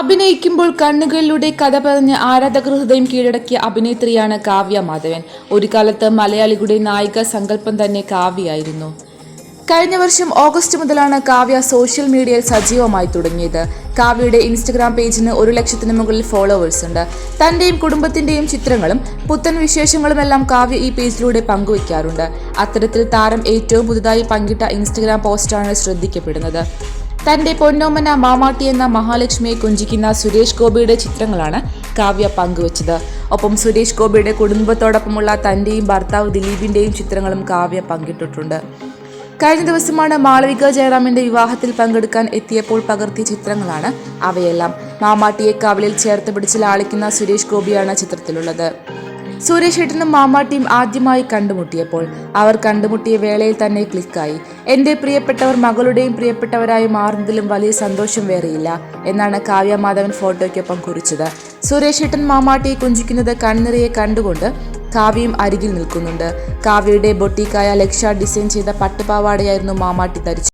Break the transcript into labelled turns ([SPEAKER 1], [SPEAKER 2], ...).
[SPEAKER 1] അഭിനയിക്കുമ്പോൾ കണ്ണുകളിലൂടെ കഥ പറഞ്ഞ് ആരാധകർ ഹൃദയം കീഴടക്കിയ അഭിനേത്രിയാണ് കാവ്യ മാധവൻ. ഒരു കാലത്ത് മലയാളികളുടെ നായിക സങ്കല്പം തന്നെ കാവ്യയായിരുന്നു. കഴിഞ്ഞ വർഷം ഓഗസ്റ്റ് മുതലാണ് കാവ്യ സോഷ്യൽ മീഡിയയിൽ സജീവമായി തുടങ്ങിയത്. കാവ്യയുടെ ഇൻസ്റ്റഗ്രാം പേജിന് ഒരു ലക്ഷത്തിന് മുകളിൽ ഫോളോവേഴ്സ് ഉണ്ട്. തന്റെയും കുടുംബത്തിന്റെയും ചിത്രങ്ങളും പുത്തൻ വിശേഷങ്ങളുമെല്ലാം കാവ്യ ഈ പേജിലൂടെ പങ്കുവയ്ക്കാറുണ്ട്. അത്തരത്തിൽ താരം ഏറ്റവും പുതുതായി പങ്കിട്ട ഇൻസ്റ്റഗ്രാം പോസ്റ്റാണ് ശ്രദ്ധിക്കപ്പെടുന്നത്. തന്റെ പൊന്നോമന മാമാട്ടി എന്ന മഹാലക്ഷ്മിയെ കുഞ്ചിക്കുന്ന സുരേഷ് ഗോപിയുടെ ചിത്രങ്ങളാണ് കാവ്യ പങ്കുവച്ചത്. ഒപ്പം സുരേഷ് ഗോപിയുടെ കുടുംബത്തോടൊപ്പമുള്ള തന്റെയും ഭർത്താവ് ദിലീപിന്റെയും ചിത്രങ്ങളും കാവ്യ പങ്കിട്ടിട്ടുണ്ട്. കഴിഞ്ഞ ദിവസമാണ് മാളവിക ജയറാമിന്റെ വിവാഹത്തിൽ പങ്കെടുക്കാൻ എത്തിയപ്പോൾ പകർത്തിയ ചിത്രങ്ങളാണ് അവയെല്ലാം. മാമാട്ടിയെ കവലിൽ ചേർത്ത് പിടിച്ച് ലാളിക്കുന്ന സുരേഷ് ഗോപിയാണ് ചിത്രത്തിലുള്ളത്. സുരേഷ് ഏട്ടനും മാമാട്ടിയും ആദ്യമായി കണ്ടുമുട്ടിയപ്പോൾ അവർ കണ്ടുമുട്ടിയ വേളയിൽ തന്നെ ക്ലിക്കായി. എന്റെ പ്രിയപ്പെട്ടവർ മകളുടെയും പ്രിയപ്പെട്ടവരായി മാറുന്നതിലും വലിയ സന്തോഷം വേറെയില്ല എന്നാണ് കാവ്യ മാധവൻ ഫോട്ടോയ്ക്കൊപ്പം കുറിച്ചത്. സുരേഷ് ഏട്ടൻ മാമാട്ടിയെ കുഞ്ചിക്കുന്നത് കണ്ണിറയെ കണ്ടുകൊണ്ട് കാവ്യയും അരികിൽ നിൽക്കുന്നുണ്ട്. കാവ്യയുടെ ബൊട്ടീക്കായ ലക്ഷ ഡിസൈൻ ചെയ്ത പട്ടുപാവാടയായിരുന്നു മാമാട്ടി ധരിച്ചു